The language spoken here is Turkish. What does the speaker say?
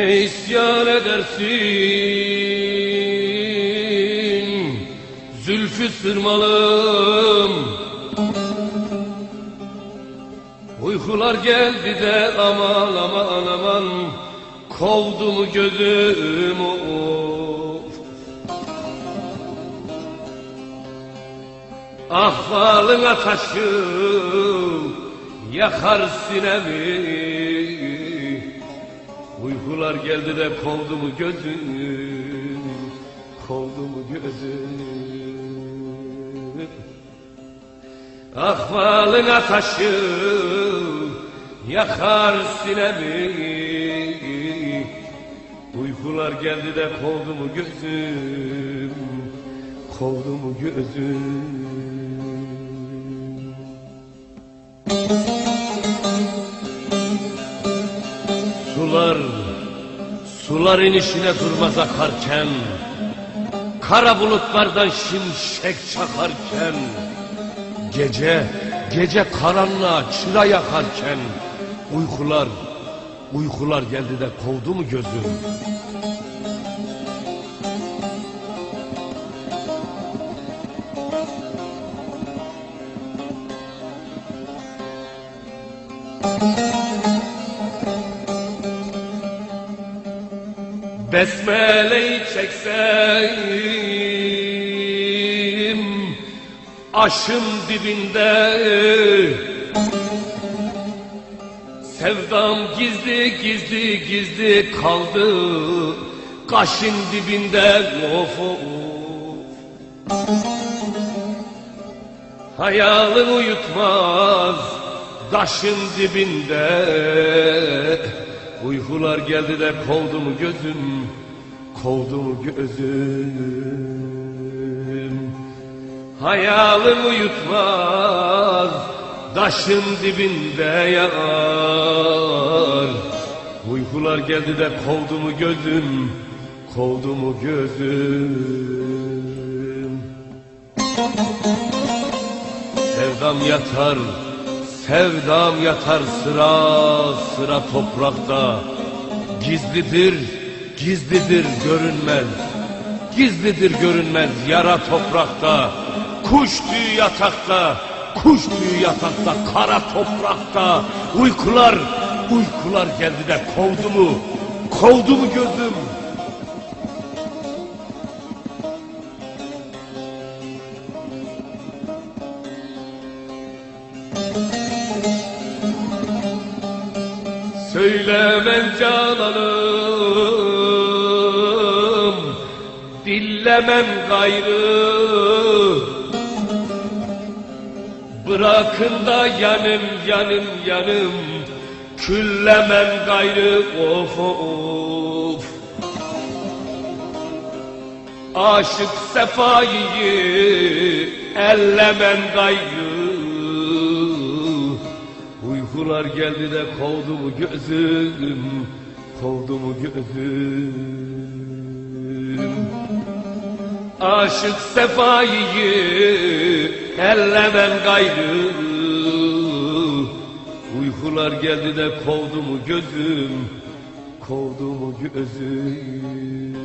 Ne isyan edersin? Zülfü sırmalım. Uykular geldi de aman aman aman. Kovdu mu gözüm of. Ah falına taşım Yakar sinemi Uykular geldi de kovdu mu gözüm Kovdu mu gözüm Ah falına taşım Yakar sinemi. Uykular geldi de kovdu mu gözüm? Kovdu mu gözüm? Sular, sular inişine durmaz akarken Kara bulutlardan şimşek çakarken Gece, gece karanlığa çıra yakarken Uykular, uykular geldi de kovdu mu gözüm Besmele'yi çeksem Aşım dibinde. Sevdam gizli gizli gizli kaldı Kaşın dibinde. Of of Hayalım uyutmaz Daşın dibinde Uykular geldi de kovdu mu gözüm? Kovdu mu gözüm? Hayalım uyutmaz Daşın dibinde yar Uykular geldi de kovdu mu gözüm? Kovdu mu gözüm? Sevdam yatar, sevdam yatar sıra sıra toprakta. Gizlidir, gizlidir görünmez. Gizlidir görünmez yara toprakta. Kuş tüyü yatakta, kuş tüyü yatakta, kara toprakta. Uykular, uykular geldi de kovdu mu, kovdu mu gözüm? Söylemem cananım Dillemem gayrı. Bırakın da yanım yanım yanım Küllemem gayrı. Of of. Aşık sefayı ellemem gayrı Uykular geldi de kovdu mu gözüm Kovdu mu gözüm? Aşık sefayı ellemem gayrı. Uykular geldi de kovdu mu gözüm Kovdu mu gözüm